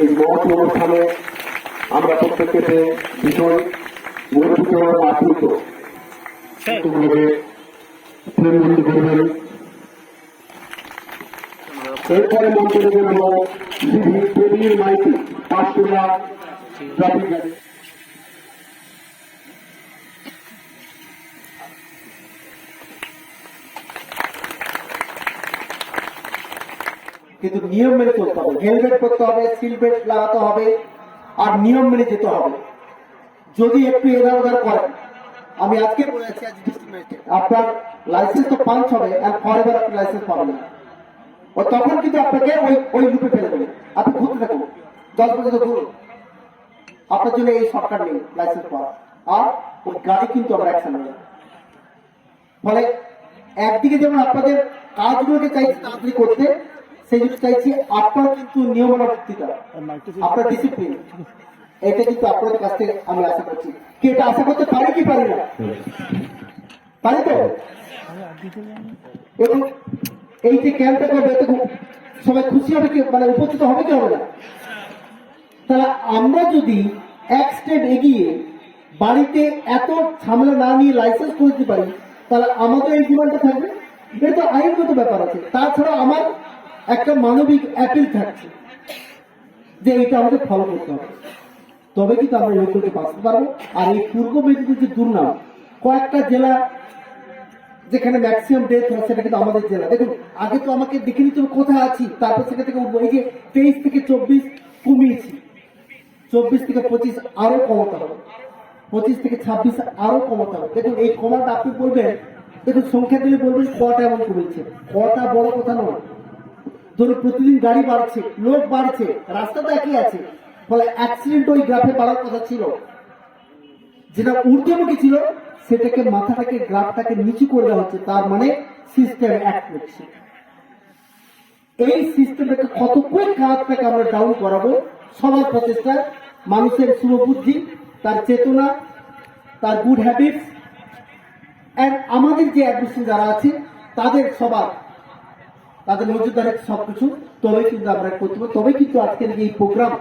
এই মহৎ অনুষ্ঠানে আমরা প্রত্যেকে ভীষণ গর্বিত আপ্লুত। করবেন। এরপরে মন্ত্রী ট্রাফিক গাড়ি। কিন্তু নিয়ম মেনে চলতে হবে। হেলমেট পরতে হবে, সিল বেল্ট লাগাতে হবে, আর নিয়ম মেনে যেতে হবে। যদি একটু এধার ওধার করেন, আমি আজকে বলেছি আজ আপনার লাইসেন্স তো পাঞ্চ হবে আর ফরেভার আপনি লাইসেন্স পাবেন না। ও তখন কিন্তু আপনাকে ওই ওই লুপে ফেলে দেবে। আপনি ঘুরতে থাকুন। দশ পর্যন্ত ঘুরুন আপনার জন্য এই সরকার নেই লাইসেন্স পাওয়া। আর ওই গাড়ি কিন্তু আমরা অ্যাকশন নেব ফলে একদিকে যেমন আপনাদের কাজগুলোকে চাইছি তাড়াতাড়ি করতে সেই জন্য চাইছি আপনার কিন্তু নিয়মানুবর্তিতা আপনার ডিসিপ্লিন এটা কিন্তু আপনাদের কাছ থেকে আমি আশা করছি। কি এটা আশা করতে পারি কি পারি না? পারি তো? এবং এই যে ক্যাম্পটা করবে এতে সবাই খুশি হবে কি মানে উপস্থিত হবে কি হবে না? তাহলে আমরা যদি এক স্টেপ এগিয়ে বাড়িতে এত ঝামেলা না নিয়ে লাইসেন্স করে দিতে পারি তাহলে আমাদের এই জীবনটা থাকবে? এটা তো আইনগত ব্যাপার আছে। তাছাড়া আমার একটা মানবিক অ্যাপিল থাকছে যে এটা আমাদের ফলো করতে হবে। তবে কিন্তু আমরা লক্ষ্যকে বাঁচতে পারব। আর এই পূর্ব মেদিনীপুর যে দুর্নাম, কয়েকটা জেলা যেখানে ম্যাক্সিমাম ডেথ হয়, সেটা কিন্তু আমাদের জেলা। দেখুন, আগে তো আমাকে দেখে নিতে কোথায় আছি, তারপর সেখান থেকে উঠবো। এই যে তেইশ থেকে চব্বিশ কমিয়েছি। চব্বিশ থেকে পঁচিশ আরও কমাতে হবে। পঁচিশ থেকে ছাব্বিশ আরও কমাতে হবে। দেখুন, এই কমাটা আপনি বলবেন, দেখুন, সংখ্যা দিলে বলবেন কটা এমন কমেছে কটা বড় কথা নয়। ধরুন প্রতিদিন গাড়ি বাড়ছে, লোক বাড়ছে রাস্তা তো একই আছে। ফলে অ্যাক্সিডেন্ট ওই গ্রাফে বাড়ার কথা ছিল। যেটা ঊর্ধ্বমুখী ছিল, সেটাকে মাথাটাকে, গ্রাফটাকে নিচু করে দেওয়া হচ্ছে। তার মানে সিস্টেম এক করছে এই সিস্টেমটাকে কত কুইক খারাপটাকে আমরা ডাউন করাবো, সবার প্রচেষ্টা। মানুষের শুভবুদ্ধি, তার চেতনা, তার গুড হ্যাবিটস আমাদের যে অ্যাডমিশন যারা আছে, তাদের সবার তাদের নজরদারে সবকিছু, তবেই কিন্তু আমরা করতে পারব। তবেই কিন্তু আজকের এই program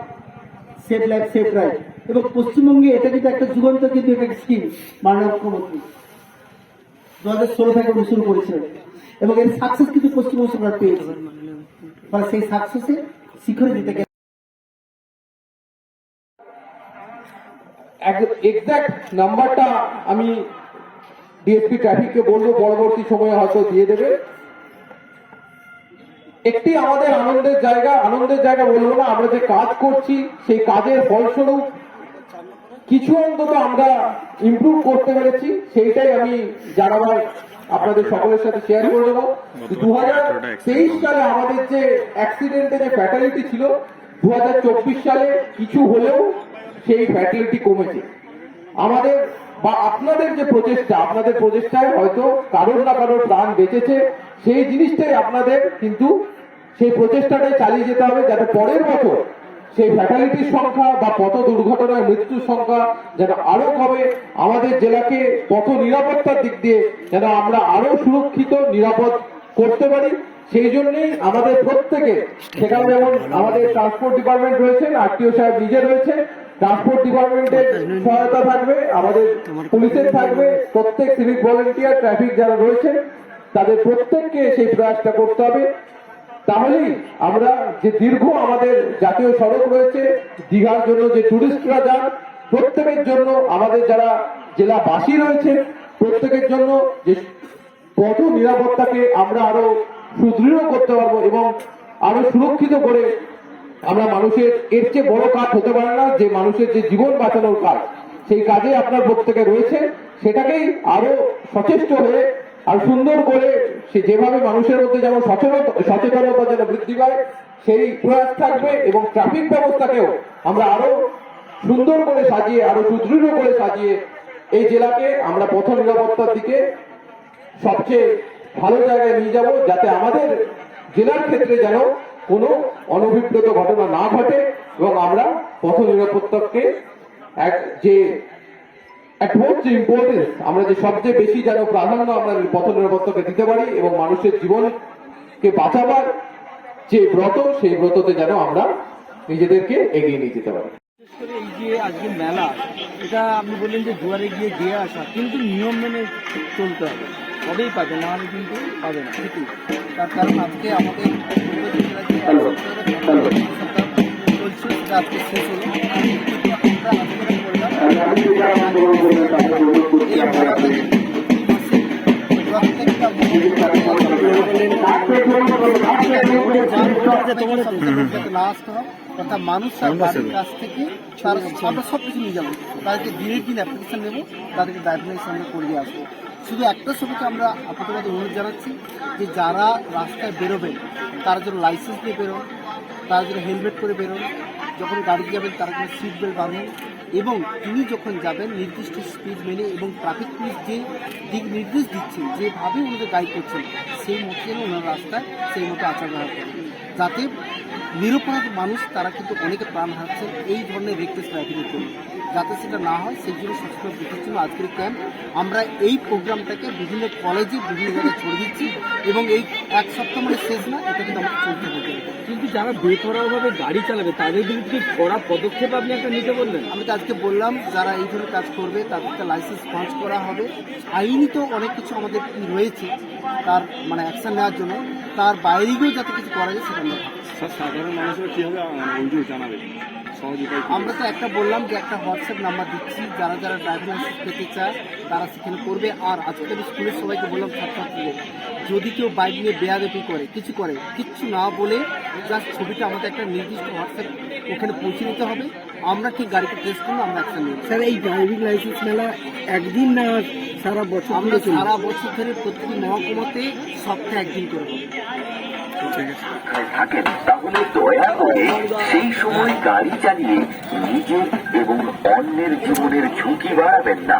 save life save right এবং পশ্চিমবঙ্গে এটা কিন্তু একটা যুগান্ত কিন্তু একটা স্কিম মাননীয় মুখ্যমন্ত্রী। দু হাজার ষোলো থেকে উনি শুরু করেছিলেন। এবং এর সাকসেস কিন্তু পশ্চিমবঙ্গ সরকার পেয়েছে। ফলে সেই সাকসেসে শিখরে দিতে গেলে এক্সাক্ট নাম্বারটা আমি ডিএসপি ট্রাফিককে বলব, পরবর্তী সময়ে হয়তো দিয়ে দেবে। একটি আমাদের আনন্দের জায়গা আনন্দের জায়গা বলব না আমরা যে কাজ করছি সেই কাজের ফলস্বরূপ কিছু অন্তত আমরা ইমপ্রুভ করতে পেরেছি সেইটাই আমি জানাবার আপনাদের সকলের সাথে শেয়ার করে দেবো। দু হাজার তেইশ সালে আমাদের যে অ্যাক্সিডেন্টে যে ফ্যাটালিটি ছিল দু হাজার চব্বিশ সালে কিছু হলেও সেই ফ্যাটালিটি কমেছে। আমাদের বা আপনাদের যে প্রচেষ্টা আপনাদের প্রচেষ্টায় হয়তো কারোর না কারোর প্রাণ বেঁচেছে সেই জিনিসটাই আপনাদের কিন্তু সেই প্রচেষ্টাটাই চালিয়ে যেতে হবে যাতে পরের বছর সেই ফ্যাটালিটির সংখ্যা বা পথ দুর্ঘটনায় মৃত্যুর সংখ্যা যেন আরও কমে, আমাদের জেলাকে পথ নিরাপত্তার দিক দিয়ে যেন আমরা আরও সুরক্ষিত, নিরাপদ করতে পারি। সেই জন্যই আমাদের প্রত্যেকে সেখানে যেমন আমাদের ট্রান্সপোর্ট ডিপার্টমেন্ট রয়েছেন আরটিও সাহেব নিজে রয়েছে ট্রান্সপোর্ট ডিপার্টমেন্টের সহায়তা থাকবে, আমাদের পুলিশের থাকবে, প্রত্যেক সিভিক ভলেন্টিয়ার ট্রাফিক যারা রয়েছে তাদের প্রত্যেককে সেই প্রয়াসটা করতে হবে। তাহলেই আমরা যে দীর্ঘ আমাদের জাতীয় সড়ক রয়েছে, দীঘার জন্য যে টুরিস্টরা যান, প্রত্যেকের জন্য আমাদের যারা জেলাবাসী রয়েছে, প্রত্যেকের জন্য যে পথ নিরাপত্তাকে আমরা আরও সুদৃঢ় করতে পারব এবং আরও সুরক্ষিত করে আমরা মানুষের, এর চেয়ে বড় কাজ হতে পারে না যে মানুষের যে জীবন বাঁচানোর কাজ। সেই কাজে আপনার প্রত্যেকে রয়েছে, সেটাকেই আরও সচেষ্ট হয়ে আর সুন্দর করে সে যেভাবে মানুষের মধ্যে যেমন সচেতনতা যেন বৃদ্ধি পায়, সেই প্রয়াস থাকবে এবং ট্রাফিক ব্যবস্থাকেও আমরা আরও সুন্দর করে সাজিয়ে, আরও সুদৃঢ় করে সাজিয়ে এই জেলাকে আমরা পথ নিরাপত্তার দিকে সবচেয়ে ভালো জায়গায় নিয়ে যাব, যাতে আমাদের জেলার ক্ষেত্রে যেন কোনো অনভিপ্রেত ঘটনা না ঘটে এবং আমরা পথ নিরাপত্তাকে এক যে অ্যাটমোস্ট যে ইম্পর্টেন্স আমরা যে সবচেয়ে বেশি যেন প্রাধান্য আমরা পথ নিরাপত্তাকে দিতে পারি এবং মানুষের জীবনকে বাঁচাবার যে ব্রত সেই ব্রততে যেন আমরা নিজেদেরকে এগিয়ে নিয়ে যেতে পারি। বিশেষ করে এই যে আজকে মেলা এটা আপনি বললেন যে দুয়ারে গিয়ে দিয়ে আসা কিন্তু নিয়ম মেনে চলতে হবে। তবেই পাবে? না হলে কিন্তু পাবে না ঠিকই। তার কারণ আজকে আমাদের চলছে সেটা আজকে শেষ হলো। মানুষ কাছ থেকে সব কিছু নিয়ে যাব তাদেরকে দিনের দিন অ্যাপ্লিকেশন নেব তাদেরকে ড্রাইভিং সামনে করিয়ে আসব শুধু একটা ছবিকে আমরা আপাতত অনুরোধ জানাচ্ছি যে যারা রাস্তায় বেরোবেন তারা যেন লাইসেন্স নিয়ে বেরোন তারা যেন হেলমেট করে বেরোন যখন গাড়ি যাবেন তারা যেন সিট বেল্ট বাঁধেন এবং তিনি যখন যাবেন নির্দিষ্ট স্পিড মেনে এবং ট্রাফিক পুলিশ যে দিক নির্দেশ দিচ্ছে যেভাবে ওনাদের গাইড করছেন সেই মতো যেন ওনার রাস্তায় সেই মতো আচার ব্যবহার করেন। যাতে নিরপরাধ মানুষ তারা কিন্তু অনেকে প্রাণ হারাচ্ছেন এই ধরনের রেকটেস ড্রাইভিংয়ের জন্য। যাতে সেটা না হয় সেই জন্য সচেতন বৃদ্ধির জন্য আজকের ক্যাম্প আমরা এই প্রোগ্রামটাকে বিভিন্ন কলেজে বিভিন্ন জায়গায় ছড়িয়ে দিচ্ছি এবং এই এক সপ্তাহ মানে শেষ না এটা কিন্তু আমাদের চলতে হবে কিন্তু যারা বেপরোয়াভাবে গাড়ি চালাবে তাদের বিরুদ্ধে কড়া পদক্ষেপ আপনি একটা নিতে বললেন। আমি আজকে বললাম, যারা এই ধরনের কাজ করবে, তাদেরকে লাইসেন্স পাঁচ করা হবে। আইনি তো অনেক কিছু আমাদের রয়েছে, তার মানে অ্যাকশন নেওয়ার জন্য। তার বাইরে গিয়েও যাতে কিছু করা যায়, সেটা সাধারণ মানুষের কীভাবে জানাবে সহজ উপায় আমরা তো একটা বললাম যে একটা হোয়াটসঅ্যাপ নাম্বার দিচ্ছি যারা যারা ড্রাইভিং লাইসেন্স পেতে চায় তারা সেখানে করবে। আর আজকে আমি স্কুলের সবাইকে বললাম ছাত্রছাত্রীদের যদি কেউ বাইক নিয়ে বেয়াদপি করে কিছু করে কিচ্ছু না বলে জাস্ট ছবিটা আমাদের একটা নির্দিষ্ট হোয়াটসঅ্যাপ ওখানে পৌঁছে নিতে হবে। আমরা ঠিক গাড়িকে ট্রেস করব আমরা একটা নেব। স্যার এই ড্রাইভিং লাইসেন্স মেলা একদিন না সারা বছর আমরা সারা বছর ধরে প্রতিটি মহকুমাতে সপ্তাহে একদিন করে হবে। থাকেন, তাহলে দয়া করে সেই সময় গাড়ি চালিয়ে নিজের এবং অন্যের জীবনের ঝুঁকি বাড়াবেন না।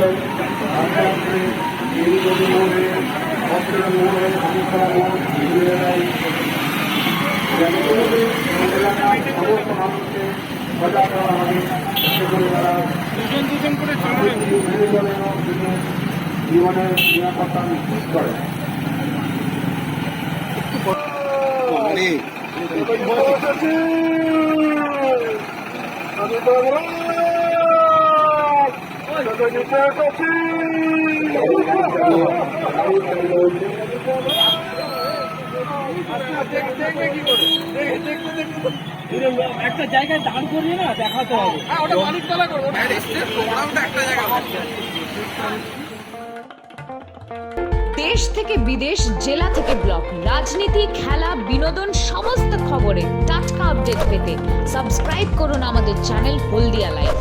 গেলেন আস্তে আস্তে মোড়ে অস্ত্রের মোড়ে সমস্যা মোড় ঘুরে এলাকার সমস্ত মানুষকে সজাগ করা হবে যাতে করে তারা মেনে চলে জীবনের নিরাপত্তা নিশ্চিত করে একটা জায়গায় দান করিয়ে না দেখাতে হবে। দেশ থেকে বিদেশ জেলা থেকে ব্লক রাজনীতি খেলা বিনোদন সমস্ত খবরে টাটকা আপডেট পেতে সাবস্ক্রাইব করুন আমাদের চ্যানেল হলদিয়া লাইফ